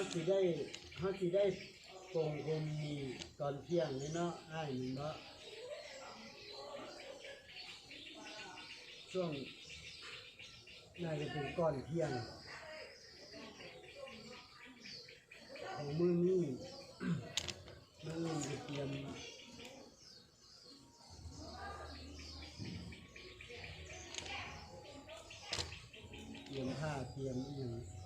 เขาสิได้เขาสิได้โปร่งคมมีตอนเที่ยงนี่เนาะอ้ายนี่เนาะช่วงน่าจะเป็นก่อนเที่ยงของมือนี่มืออื่จะเตรียมเตรียมผ้าเตรียมอหย่าง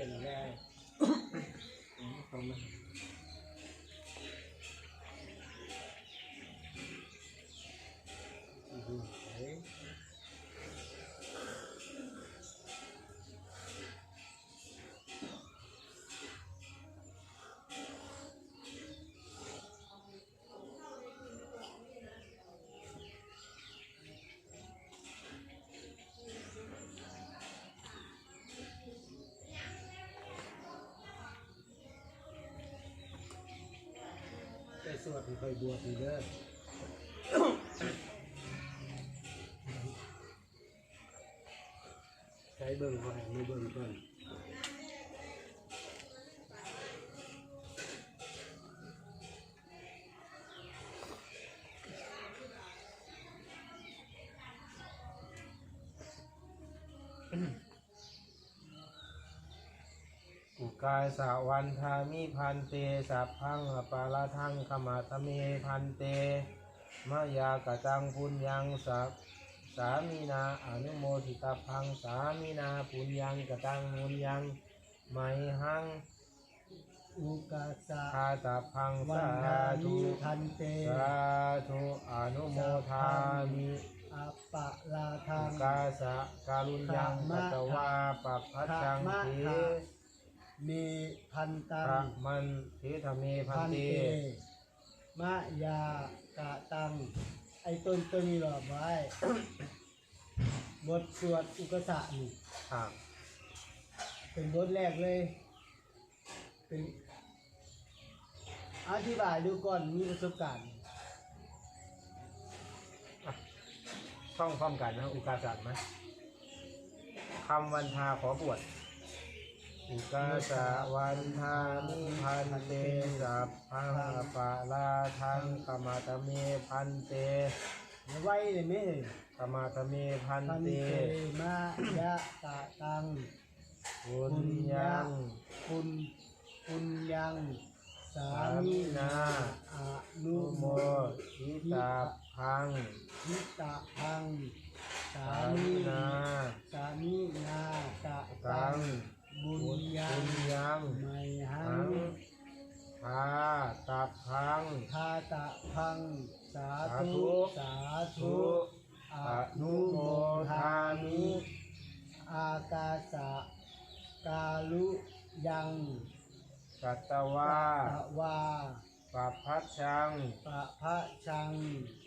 น้ำเดือ ดอะไรตรงนั้น ก่อนไม่เบิ่งก่อนอุกายสาวันทามิพันเตสัพพังอปาลาทังขมาตเมพันเตมายากตังพุญญังสัพสามีนาอนุโมทิตาพังสามีนาปุญญังกตังมุญญังไมหังอุกาสะคาตาพังวัสานทาธุมิทันเตสาธุอนุโมทามิอัปปะลาทัอุงกาสะการุญญังปัตตวาปัพพัชชังมะเท ทะมีพันตัพระงมันเทธเมพันพันเตเตมะยากะตัง ไอ้ต้นต้นนี้หลอกไว้ บทสวดอุกสะนี่ครับเป็นบทแรกเลย เป็นอธิบายดูก่อนมีประสบการณ์ ท่องพร้อมกันนะอุกาสัตไหมคำวันทาขอบวช อุกาสะวันทามิพันเตสัพพังปะลาทังขมาตเมพันเตไว้เลยไหมเอ่ยขมาตเมพันพันเตเตมะยะกะตังบุญยังคุณคุณยัง สาสามีมีนาอนุนุโมโมทิตาพัง ทิตะพัง สามีมีนา สามีนากะ ตั ตั ง ง บุญยัง บุญยัง ไม่หั หั ง งพาตับพัง ทาตะพัง สา สา ธุธุสาธุทุอนุโมทามิอากาสะกาลุยังกัตตวาตะวาปัพพัชชังปะพะชัง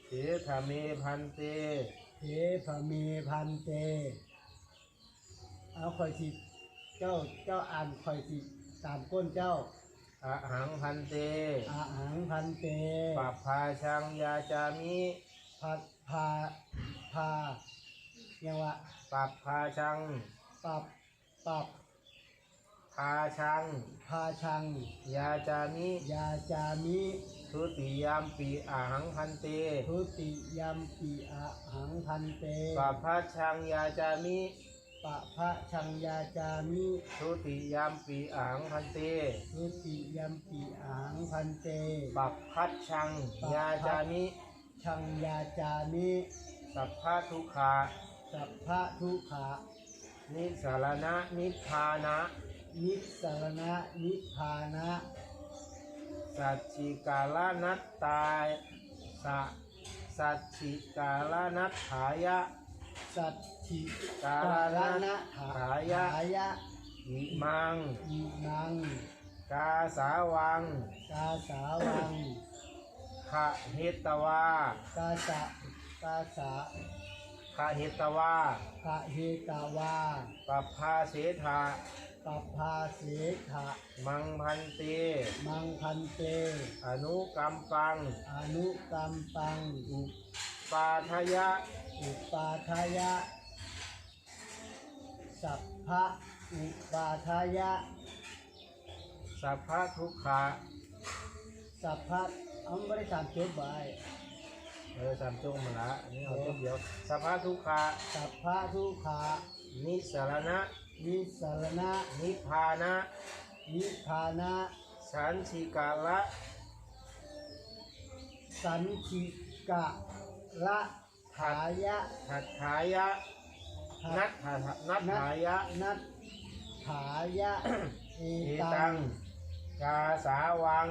เถธเมพันเต เทพเมพันเต เอาคอยสิเจ้าเจ้าอ่านคอยสิตามก้นเจ้า อะหังพันเตอาหังพันเตปัพพาชังยาจามิพัดพาพายังวะปัพพาชังปรับปรับพาชังพาชัง ยาจามิยาจามิทุติยามปีอะหังพันเตทุติยัมปีอาหังพันเตปัพพาชังยาจามิ ปะพะชังยาจามิทุติยามปีอะหังพันเตทุติยัมปีอาหังพันเตปัพพัชชังยาจามิชังยาจามิสัพพะทุกขาสัพพะทุกขานิสารณะนิพพานะนิสสรณะนิพพานะสัจจิกาลนัตตายสะสัจจิกาลนัตถายะ สัตถิกาลนัตถายะถายะอิมังอิมัง กาสาวัง กาสาวังคขะเฮตวากาสะกาสะขะเฮตวาพะเฮตาวาปัปพาเสธาปัพพาเสถะมังพันเต มังพันเต อนุกัมปัง อนุกรรมปังอุ ปาทยะ อุปาทายะ สัพพะอุปาทายะ สัพพะทุกขะสัพพะเอาไม่ได้สามจบไว้เออสามจงมาละอันนี้เอาจบเดียวสัพพะทุกขะสัพพะทุกขานิสรณะนิสรณะนิพพานะ นิพพานะสันติกาละ สันติกะ ละขายะทัตถายะ นัตถานัตถายะ นัตถายะเอเอตัตังง กาสาวัง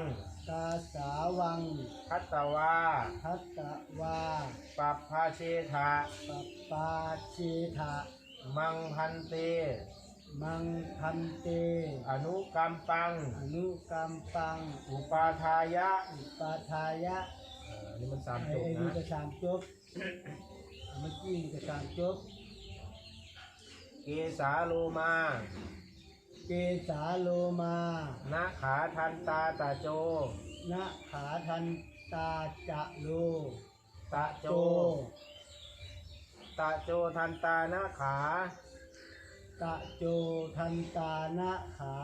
กาสาวังพัตตวาทัตตวาปัปพาเชธาปปปาเชทะมังพันเต มังพันเต อนุกัมปัง อนุกรรมปัง อุปาทายะ อุปาทายะเอออันนี้มันสามไอ้จบไอ้นี่นะก็สามจบเมื่อกี้นี่ก็สามจบเกสาโลมาเกสาโลมานาขาทันตาตาโจนะขาทันตาจะโลตะโจ โจตะโจทันตานาขา ตะโจทันตานะขา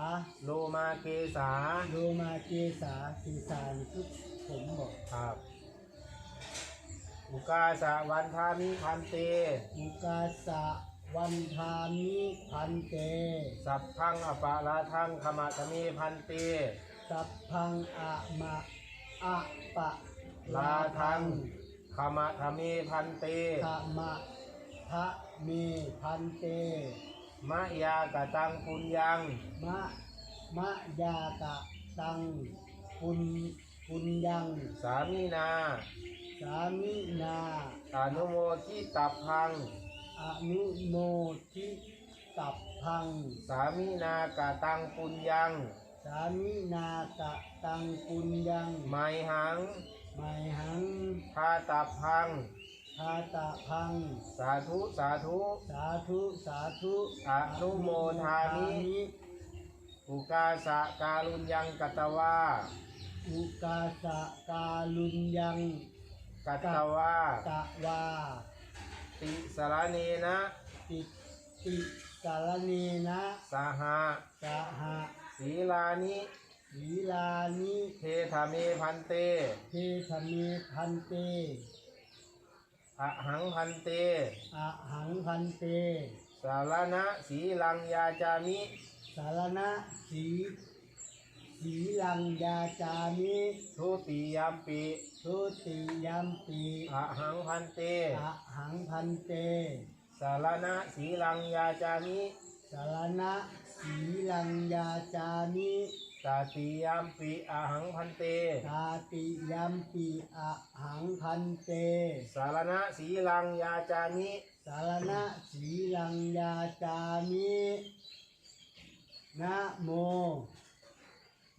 โลมาเกสาโลมาเกสาเกสานี่คือผมบอกครับ อุกาสะวันทามิพันเต มุกาสะวันทามิพันเต สัพพังอปาลาทังขมาตมีพันเต สัพพังอะมะอะปะลาทังขมาตมีพันเตขะมะทะเมพันเต มะยากะตังปุญญัง มะมะยากะตังปุญปุญยัง สามีนา สามินาอนุโมทิตับพัง อนุโมทิตับพัง สามีนากะตังปุญญัง สามินากะตังปุญยังไมหังไมหังทาตับพัง ทาตะพัง สาธุสาธุ สาธุสาธุอนุโมทามิ อุกาสะการุญยังกัตตวา อุกาสะกาลุญยัง กัตตวาตะวาติสรเนนะติติกาลเนนะสหะสหะศีลานิศีลานิเทธเมพันเตเทธเมพันเตอหังพันเตอะหังพันเตสารณะสีลังยาจามิสารณะสี สีลังยาจามิทุติยามปิทุติยัมปีอหังพันเตอะหังพันเต สารณะสีลังยาจามิสารณะสีลังยาจามิตติยามปิอหังพันเต ตาติยัมปีอะหังพันเต สารณะสีลังยาจามิสารณะสีลังยาจามินะโม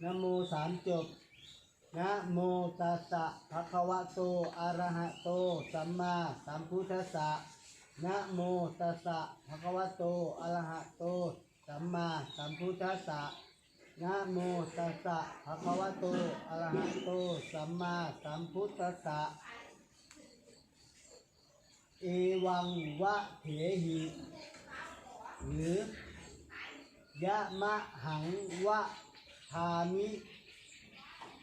นะโมสามจบนะโมตัสสะภะคะวะโตอะระหะโต สัมมาสัมพุทธัสสะนะโมตัสสะภะคะวะโตอะระหะโต สัมมาสัมพุทธัสสะนะโมตัสสะภะคะวะโตอะระหะโต สัมมาสัมพุทธัสสะเอวังวะเถหิ หรือยะมะหังวะ ทามิ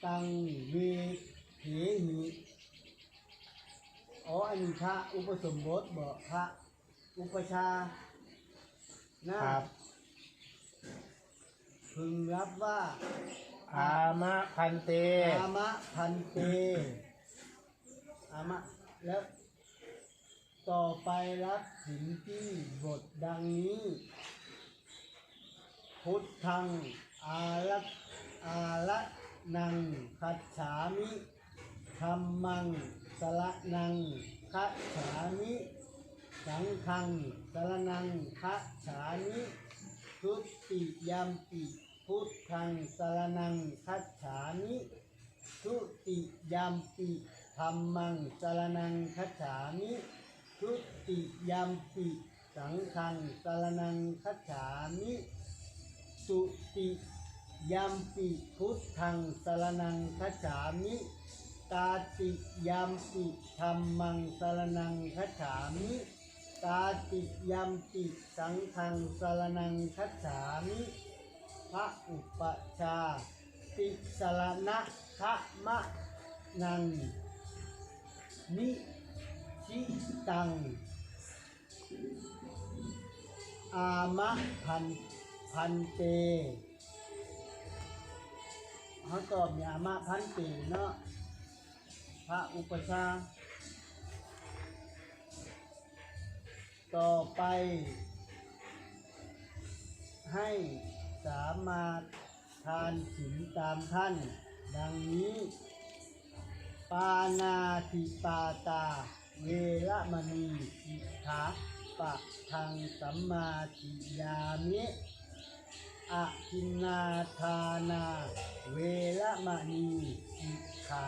ตังเวเถหิอ๋ออันนี้พระอุปสมบทบอกพระอุปชานะครับพึงรับว่าอามะพันเต อามะพันเต อามะ แล้ว ต่อไปรับถึงที่บทดังนี้ พุทธัง อารักอาละนังคัจฉามิธรรมังสละนังคัจฉามิสังฆังสละนังคัจฉามิทุติยามปิพุทธังสรนังคัจฉามิทุติยามปิธรรมังสรนังคัจฉามิทุติยามปิสังฆังสรนังคัจฉามิสุติ ยามปิพุทธังสรนังคัจฉามิตาติยามปิธรรมังสรนังคัจฉามิตาติยามปิสังฆังสรนังคัจฉามิพระอุปชฌาติสรณะคะมะนังนิชิตัง อามะพันพันเต เขาตอบเนี่ยอามะพันเตเนาะพระอุปชา ต่อไป ให้สามารถทานศีลตามท่าน ดังนี้ ปานาติปาตา เวระมณีสิกขาปะทางสัมมาทิยามิ อินนาทานา เวระมณีสิขา